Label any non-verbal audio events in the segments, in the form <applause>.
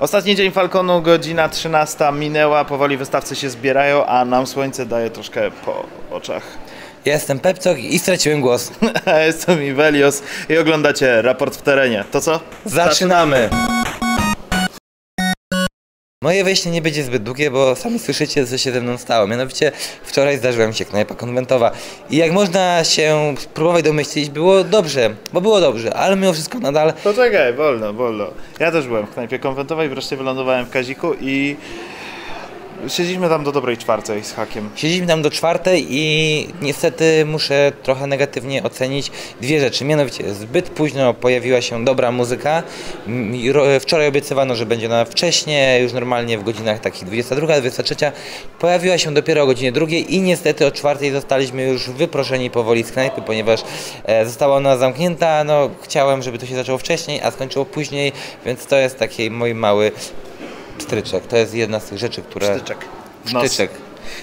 Ostatni dzień Falconu, godzina 13 minęła, powoli wystawcy się zbierają, a nam słońce daje troszkę po oczach. Ja jestem Pepcok i straciłem głos. <laughs> Jestem Ivelios i oglądacie raport w terenie. To co? Zaczynamy! Moje wejście nie będzie zbyt długie, bo sami słyszycie, co się ze mną stało. Mianowicie wczoraj zdarzyła mi się knajpa konwentowa i jak można się spróbować domyślić, było dobrze, bo było dobrze, ale mimo wszystko nadal Poczekaj, wolno, wolno. Ja też byłem w knajpie konwentowej, wreszcie wylądowałem w Kaziku i siedzieliśmy tam do dobrej czwartej z hakiem. Siedzimy tam do czwartej i niestety muszę trochę negatywnie ocenić dwie rzeczy. Mianowicie zbyt późno pojawiła się dobra muzyka. Wczoraj obiecywano, że będzie ona wcześniej, już normalnie w godzinach takich 22, 23. Pojawiła się dopiero o godzinie drugiej i niestety o czwartej zostaliśmy już wyproszeni powoli z knajpy, ponieważ e, została ona zamknięta. No, chciałem, żeby to się zaczęło wcześniej, a skończyło później, więc to jest taki mój mały pstryczek. To jest jedna z tych rzeczy, które... Nos. Psztyczek.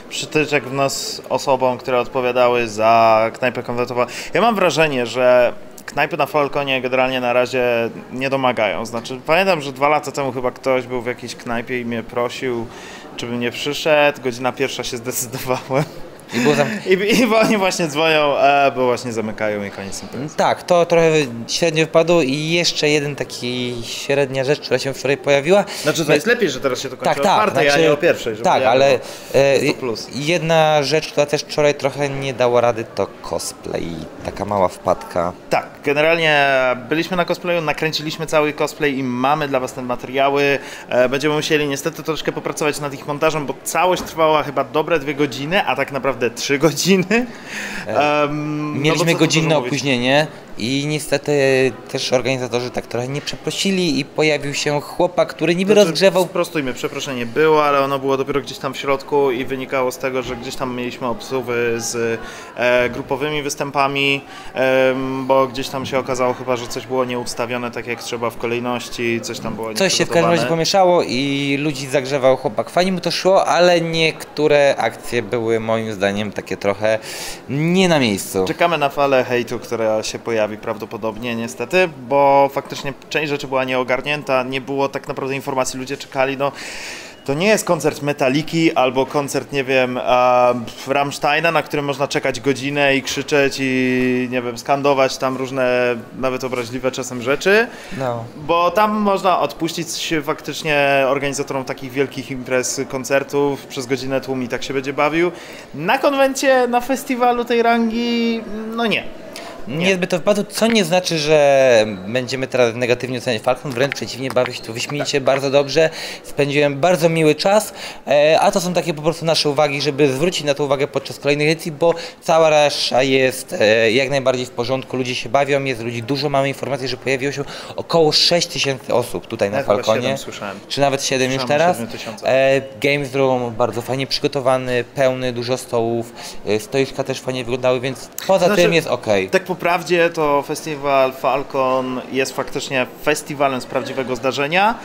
Przytyczek w nos osobom, które odpowiadały za knajpę konwentową. Ja mam wrażenie, że knajpy na Falconie generalnie na razie nie domagają. Znaczy, pamiętam, że dwa lata temu chyba ktoś był w jakiejś knajpie i mnie prosił, czy bym nie przyszedł. Godzina pierwsza się zdecydowałem. I było zamknięte. I, i oni właśnie dzwonią, e, bo właśnie zamykają i koniec imprezy. Tak, to trochę średnio wypadło i jeszcze jeden taki średnia rzecz, która się wczoraj pojawiła. Znaczy, to jest lepiej, że teraz się to kończy Tak, o tak. czwartej, a znaczy- nie o pierwszej. żeby Tak, ja ale e, plus. jedna rzecz, która też wczoraj trochę nie dała rady, to cosplay. Taka mała wpadka. Tak, generalnie byliśmy na cosplayu, nakręciliśmy cały cosplay i mamy dla Was te materiały. E, Będziemy musieli niestety troszkę popracować nad ich montażem, bo całość trwała chyba dobre dwie godziny, a tak naprawdę trzy godziny. Em, no bo Mieliśmy tu godzinne opóźnienie i niestety też organizatorzy tak trochę nie przeprosili i pojawił się chłopak, który niby Znaczy, rozgrzewał Sprostujmy, przeproszenie było, ale ono było dopiero gdzieś tam w środku i wynikało z tego, że gdzieś tam mieliśmy obsuwy z e, grupowymi występami, em, bo gdzieś tam się okazało chyba, że coś było nieustawione tak jak trzeba w kolejności, coś tam było Coś się w każdym razie pomieszało i ludzi zagrzewał chłopak. Fajnie mu to szło, ale niektóre akcje były moim zdaniem takie trochę nie na miejscu. Czekamy na falę hejtu, która się pojawi prawdopodobnie niestety, bo faktycznie część rzeczy była nieogarnięta, nie było tak naprawdę informacji, ludzie czekali, no to nie jest koncert Metaliki albo koncert, nie wiem, a, Rammsteina, na którym można czekać godzinę i krzyczeć i, nie wiem, skandować tam różne, nawet obraźliwe czasem rzeczy, No. bo tam można odpuścić się faktycznie organizatorom takich wielkich imprez, koncertów, przez godzinę tłum i tak się będzie bawił. Na konwencie, na festiwalu tej rangi, no nie. Niezbyt to wpadło, co nie znaczy, że będziemy teraz negatywnie oceniać Falcon, wręcz przeciwnie, bawię się tu wyśmienicie bardzo dobrze, spędziłem bardzo miły czas, e, a to są takie po prostu nasze uwagi, żeby zwrócić na to uwagę podczas kolejnych edycji, bo cała reszta jest e, jak najbardziej w porządku, ludzie się bawią, jest ludzi dużo, mamy informację, że pojawiło się około 6 tysięcy osób tutaj na Falconie. siedem słyszałem. Czy nawet 7 już teraz. 7 tysiącach. E, Games Room bardzo fajnie przygotowany, pełny, dużo stołów, e, stoiska też fajnie wyglądały, więc poza Znaczy, tym jest ok. Tak po prawdzie to festiwal Falcon jest faktycznie festiwalem z prawdziwego zdarzenia.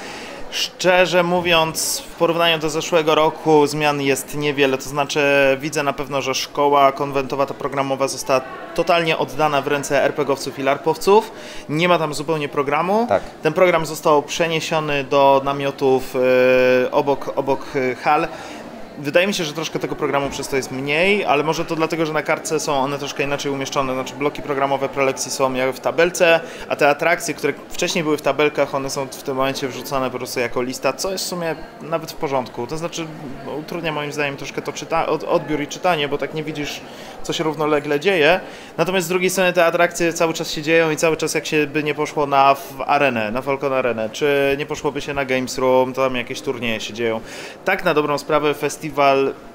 Szczerze mówiąc, w porównaniu do zeszłego roku zmian jest niewiele. To znaczy, widzę na pewno, że szkoła konwentowa, ta programowa została totalnie oddana w ręce RPGowców i LARPowców. Nie ma tam zupełnie programu. Tak. Ten program został przeniesiony do namiotów e, obok, obok e, hal. Wydaje mi się, że troszkę tego programu przez to jest mniej, ale może to dlatego, że na kartce są one troszkę inaczej umieszczone. Znaczy bloki programowe prelekcji są jakby w tabelce, a te atrakcje, które wcześniej były w tabelkach, one są w tym momencie wrzucone po prostu jako lista, co jest w sumie nawet w porządku. To znaczy utrudnia moim zdaniem troszkę to czyta- od, odbiór i czytanie, bo tak nie widzisz, co się równolegle dzieje. Natomiast z drugiej strony te atrakcje cały czas się dzieją i cały czas jak się by nie poszło na arenę, na Falcon Arenę, czy nie poszłoby się na Games Room, to tam jakieś turnieje się dzieją. Tak na dobrą sprawę festiwal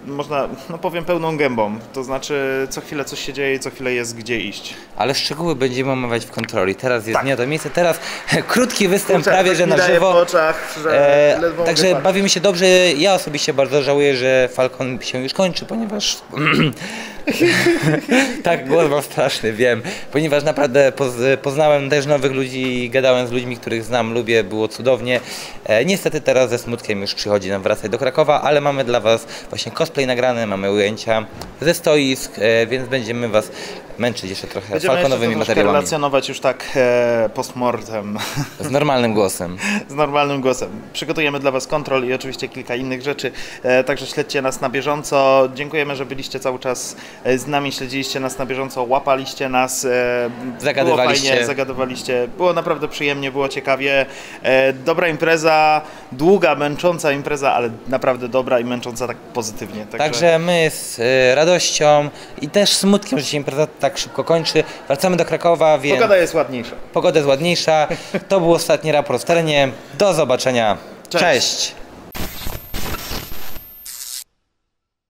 można, no powiem pełną gębą, to znaczy co chwilę coś się dzieje i co chwilę jest gdzie iść. Ale szczegóły będziemy omawiać w kontroli. Teraz jest Tak. nie to miejsce. Teraz <laughs> krótki występ Kurczę, prawie, że na żywo. po oczach, że E, także patrzeć. bawimy się dobrze. Ja osobiście bardzo żałuję, że Falcon się już kończy, ponieważ <clears throat> <laughs> tak, głos mam straszny, wiem. Ponieważ naprawdę poz, poznałem też nowych ludzi, gadałem z ludźmi, których znam, lubię, było cudownie. E, niestety teraz ze smutkiem już przychodzi nam wracać do Krakowa, ale mamy dla Was właśnie cosplay nagrany, mamy ujęcia ze stoisk, e, więc będziemy Was męczyć jeszcze trochę Będziemy jeszcze falconowymi troszkę materiałami. relacjonować już tak e, postmortem, Z normalnym głosem. <laughs> z normalnym głosem. Przygotujemy dla Was kontrol i oczywiście kilka innych rzeczy, e, także śledźcie nas na bieżąco. Dziękujemy, że byliście cały czas z nami, śledziliście nas na bieżąco, łapaliście nas. E, Zagadywaliście. Było fajnie, zagadywaliście. Było naprawdę przyjemnie, było ciekawie. E, dobra impreza, długa, męcząca impreza, ale naprawdę dobra i męcząca tak pozytywnie. Także my z e, radością i też smutkiem, że się impreza tak szybko kończy. Wracamy do Krakowa, więc Pogoda jest ładniejsza. pogoda jest ładniejsza. To był ostatni raport w terenie. Do zobaczenia. Cześć. Cześć.